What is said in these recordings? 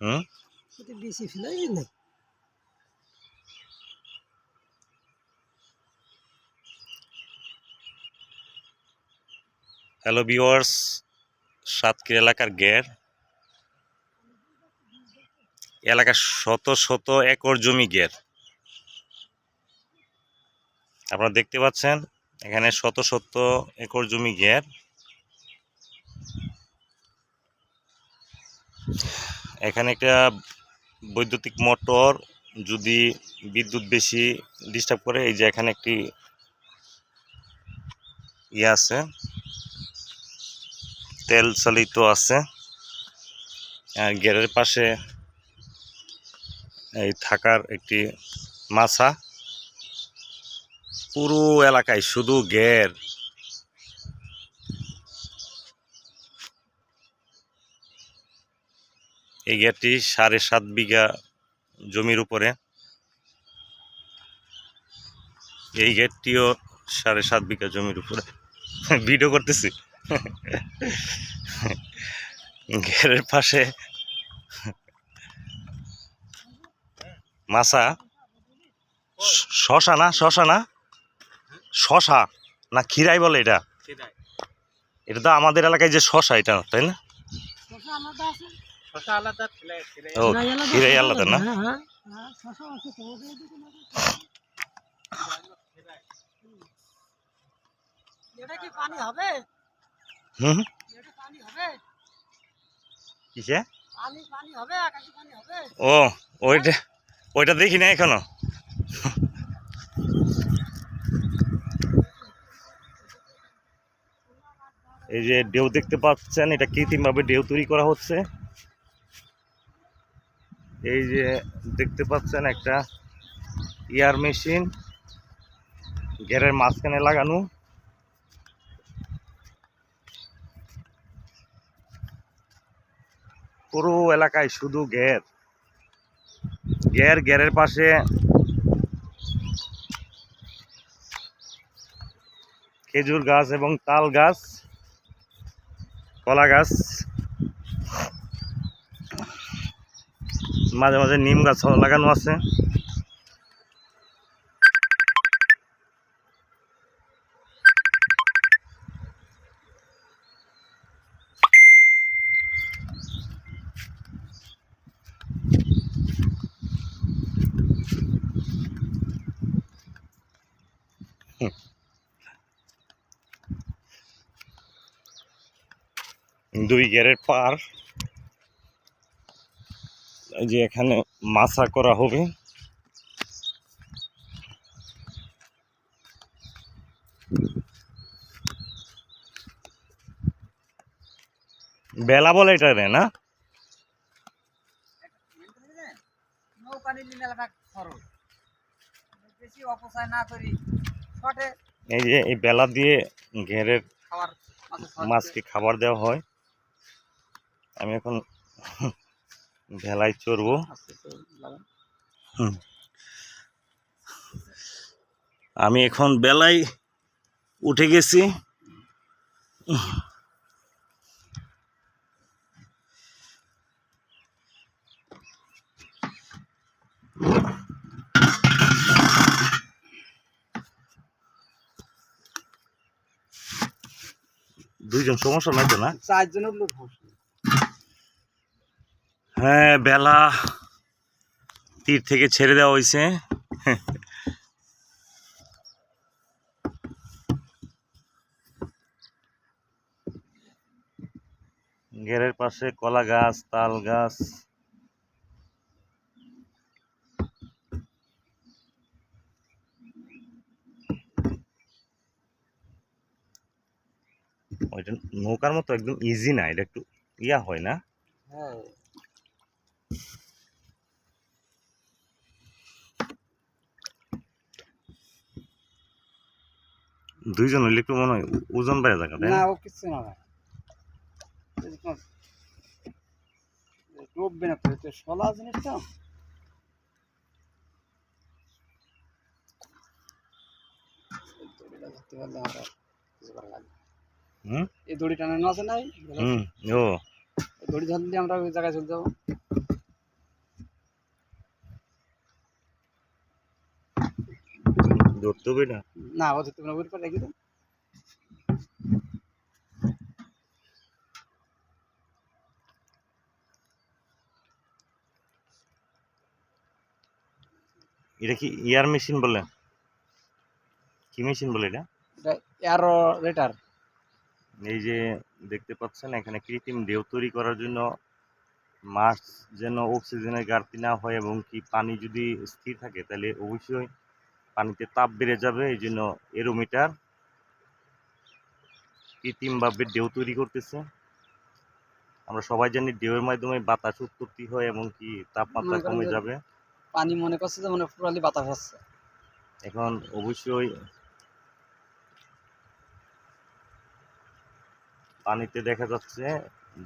হুম বেশি ফেলাই hello viewers Satkhira এলাকার গের এলাকার শত শত একর জমি গের আপনারা দেখতে পাচ্ছেন এখানে শত শত একর জমি গের এখানে একটা বৈদ্যুতিক মোটর, যদি বিদ্যুৎ বেশি ডিস্টার্ব করে, এই যে এখানে একটি ইয়ে আছে, তেল চালিত আছে, আর গেরের পাশে এই থাকার একটি মাছা। পুরো এলাকায় শুধু গের। এই গেরটি সাড়ে সাত বিঘা জমির উপরে। এই গেটটিও সাড়ে সাত বিঘা জমির উপরে। ভিডিও করতেছি। ঘেরের পাশে মাছা। শশা না শশা না? শশা না খিরাই বলে এটা? এটা তো আমাদের এলাকায় যে শশা এটা তাই না? ও খিরাই আলাদা, না? হ্যাঁ হ্যাঁ শশা আছে তোমাদের ওদিকে না? এটা কি পানি হবে? হুম। এটা পানি হবে? কিসে? পানি পানি হবে আকাশে পানি হবে? ও ওইটা ওইটা দেখি না এখনও। এই যে ঢেউ দেখতে পাচ্ছেন এটা কৃত্রিমভাবে ঢেউ তৈরি করা হচ্ছে। এই যে দেখতে পাচ্ছেন একটা ইয়ার মেশিন ঘেরের মাঝখানে লাগানো। পুরো এলাকায় শুধু ঘের ঘের ঘেরের পাশে খেজুর গাছ এবং তাল গাছ, কলা গাছ। মাঝে মাঝে নিম গাছ লাগানো আছে। দুই গেরের পার। যে এখানে মাছা করা হবে। বেলা বলে এটা রে না? এই যে এই বেলা দিয়ে ঘেরের মাছকে খাবার দেওয়া হয়। আমি এখন ভেলায় চড়বো লাগান। হুম। আমি এখন বেলায় উঠে গেছি দুইজন সমস্যা নাই তো না চারজনের উঠল সমস্যা। হ্যাঁ বেলা তীর থেকে ছেড়ে দেওয়া হয়েছে ঘেরের পাশে কলা গাছ, তাল গাছ। ওইটা নৌকার মতো একদম ইজি না, এটা একটু ইয়া হয় না। হ্যাঁ। দুইজন হইলে একটু মনে হয় ওজন বেড়ে থাকে না? ও কিছু না ডুববে না তো। সলা জিনিসটা এই ও। দড়ি ধরলে আমরা ওই জায়গায় ধরতে হবে না। না ও না ওর পর রেখে দেন এটা কি এয়ার মেশিন বলে? কি মেশিন বলে এটা? রেটার এই যে দেখতে পাচ্ছেন এখানে কৃত্রিম ঢেউ তৈরি করার জন্য মাছ যেন অক্সিজেনের ঘাটতি না হয় এবং কি পানি যদি স্থির থাকে তাহলে অবশ্যই পানিতে তাপ বেড়ে যাবে এই জন্য এরোমিটার কৃত্রিমভাবে ঢেউ তৈরি করতেছে। আমরা সবাই জানি ঢেউয়ের মাধ্যমে বাতাস উৎপত্তি হয় এবং কি তাপমাত্রা কমে যাবে। পানি মনে করছে যে মানে পুরালি বাতাস আসছে। এখন অবশ্যই পানিতে দেখা যাচ্ছে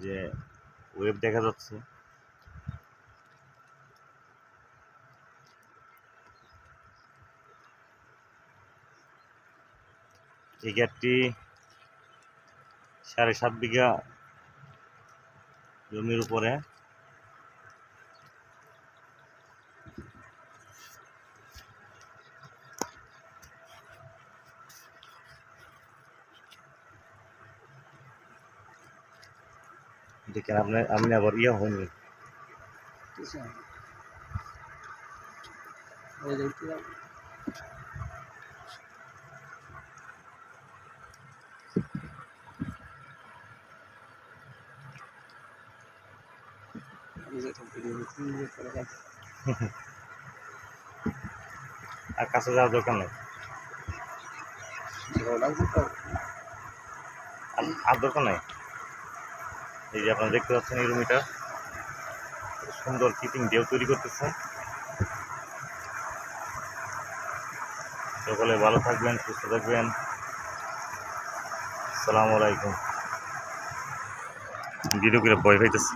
যে ওয়েব দেখা যাচ্ছে। এই গ্যাটটি সাড়ে সাত বিঘা জমির উপরে। দেখেন আপনার আমি আবার ইয়ে হয়নি। কিছু হয় না। এই দেখতে পাবেন। এই যে একটা video দেখছি, এই যে করে রাখছি। আর কাছে যাওয়ার দরকার নেই? আর দরকার নেই। এই যে আপনারা দেখতে পাচ্ছেন এই রুমিটা। সুন্দর কিপিং ঢেউ তৈরি করতেছে। সকলে ভালো থাকবেন, সুস্থ থাকবেন। আসসালামু আলাইকুম। ভিডিও করে ভয় পাইতেছে।